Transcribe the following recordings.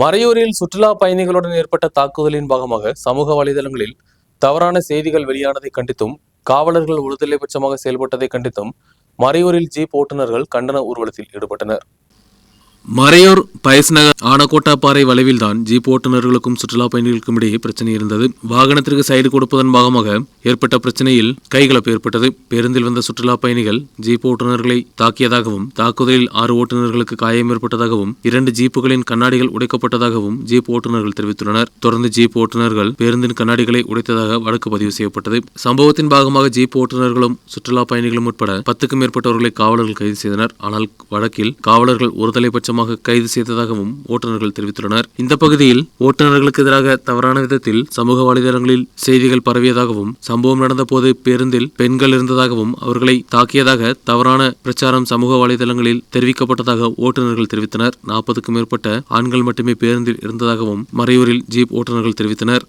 மறையூரில் சுற்றுலா பயணிகளுடன் ஏற்பட்ட தாக்குதலின் பாகமாக சமூக வலைதளங்களில் தவறான செய்திகள் வெளியானதை கண்டித்தும் காவலர்கள் ஒருதலைபட்சமாக செயல்பட்டதை கண்டித்தும் மறையூரில் ஜீப் ஓட்டுநர்கள் கண்டன ஊர்வலத்தில் ஈடுபட்டனர். மறையூர் பயஸ் நகர் ஆனக்கோட்டாப்பாறை வளைவில்தான் ஜீப் ஓட்டுநர்களுக்கும் சுற்றுலா பயணிகளுக்கும் இடையே பிரச்சனை இருந்தது. வாகனத்திற்கு சைடு கொடுப்பதன் பாகமாக ஏற்பட்ட பிரச்சனையில் கைகலப்பு ஏற்பட்டது. பேருந்தில் வந்த சுற்றுலா பயணிகள் ஜீப் ஓட்டுநர்களை தாக்கியதாகவும் தாக்குதலில் ஆறு ஓட்டுநர்களுக்கு காயம் ஏற்பட்டதாகவும் இரண்டு ஜீப்புகளின் கண்ணாடிகள் உடைக்கப்பட்டதாகவும் ஜீப் ஓட்டுநர்கள் தெரிவித்துள்ளனர். தொடர்ந்து ஜீப் ஓட்டுநர்கள் பேருந்தின் கண்ணாடிகளை உடைத்ததாக வழக்கு பதிவு செய்யப்பட்டது. சம்பவத்தின் பாகமாக ஜீப் ஓட்டுநர்களும் சுற்றுலா பயணிகளும் உட்பட பத்துக்கும் மேற்பட்டவர்களை காவலர்கள் கைது செய்தனர். ஆனால் வழக்கில் காவலர்கள் ஒருதலைபட்சமாக கைது செய்ததாகவும் ஓட்டுநர்கள் தெரிவித்துள்ளனர். இந்த பகுதியில் ஓட்டுநர்களுக்கு எதிராக தவறான விதத்தில் சமூக வலைதளங்களில் செய்திகள் பரவியதாகவும் சம்பவம் நடந்தபோது பேருந்தில் பெண்கள் இருந்ததாகவும் அவர்களை தாக்கியதாக தவறான பிரச்சாரம் சமூக வலைதளங்களில் தெரிவிக்கப்பட்டதாக ஓட்டுநர்கள் தெரிவித்தனர். நாற்பதுக்கும் மேற்பட்ட ஆண்கள் மட்டுமே பேருந்தில் இருந்ததாகவும் மறையூரில் ஜீப் ஓட்டுநர்கள் தெரிவித்தனர்.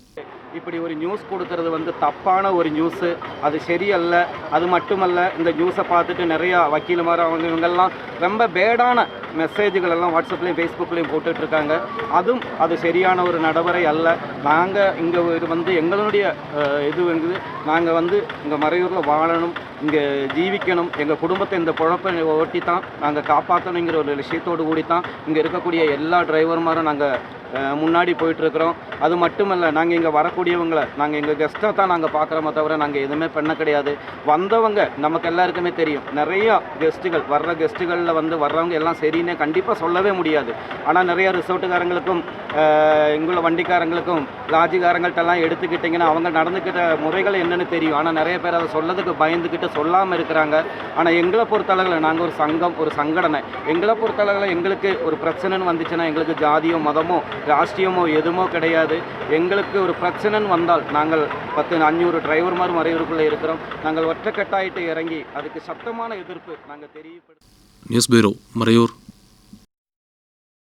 இப்படி ஒரு நியூஸ் கொடுக்கறது வந்து தப்பான ஒரு நியூஸு அது சரியல்ல. அது மட்டுமல்ல இந்த நியூஸை பார்த்துட்டு நிறையா வக்கீல் மாதிரி அவங்க இவங்கெல்லாம் ரொம்ப பேடான மெசேஜ்கள் எல்லாம் வாட்ஸ்அப்லேயும் ஃபேஸ்புக்லேயும் போட்டுட்ருக்காங்க. அதுவும் அது சரியான ஒரு நடைமுறை அல்ல. நாங்கள் இங்கே இது வந்து எங்களுடைய இது வந்து நாங்கள் வந்து இங்கே மறையூரில் வாழணும் இங்கே ஜீவிக்கணும். எங்கள் குடும்பத்தை இந்த குழப்பை ஓட்டி தான் நாங்கள் காப்பாற்றணுங்கிற ஒரு விஷயத்தோடு கூடி தான் இங்கே இருக்கக்கூடிய எல்லா டிரைவர்மாரும் நாங்கள் முன்னாடி போயிட்டுருக்குறோம் அது மட்டுமல்ல நாங்கள் இங்கே வரக்கூடியவங்களை நாங்கள் எங்கள் கெஸ்ட்டை தான் நாங்கள் பார்க்குறோமே தவிர நாங்கள் எதுவுமே பண்ண கிடையாது. வந்தவங்க நமக்கு எல்லாருக்குமே தெரியும். நிறையா கெஸ்ட்டுகள் வர்ற கெஸ்ட்டுகளில் வந்து வர்றவங்க எல்லாம் சரி அப்படின்னு கண்டிப்பாக சொல்லவே முடியாது. ஆனால் நிறைய ரிசோர்ட்டுக்காரங்களுக்கும் இங்குள்ள வண்டிக்காரங்களுக்கும் லாஜிக்காரங்கள்ட்டெல்லாம் எடுத்துக்கிட்டிங்கன்னா அவங்க நடந்துக்கிட்ட முறைகள் என்னென்னு தெரியும். ஆனால் நிறைய பேர் அதை சொல்லதுக்கு பயந்துக்கிட்டு சொல்லாமல் இருக்கிறாங்க. ஆனால் எங்களை பொறுத்தளவில் நாங்கள் ஒரு சங்கம் ஒரு சங்கடனை. எங்களை பொறுத்தளவில் எங்களுக்கு ஒரு பிரச்சனைன்னு வந்துச்சுன்னா எங்களுக்கு ஜாதியோ மதமோ ராஷ்டிரியமோ எதுவுமோ கிடையாது. எங்களுக்கு ஒரு பிரச்சனைன்னு வந்தால் நாங்கள் பத்து அஞ்சூறு டிரைவர் மாதிரி மறையூருக்குள்ளே இருக்கிறோம். நாங்கள் ஒற்றைக்கட்டாயிட்டு இறங்கி அதுக்கு சத்தமான எதிர்ப்பு நாங்கள் தெரியப்படுத்த நியூஸ் பியூரோ மறையூர்.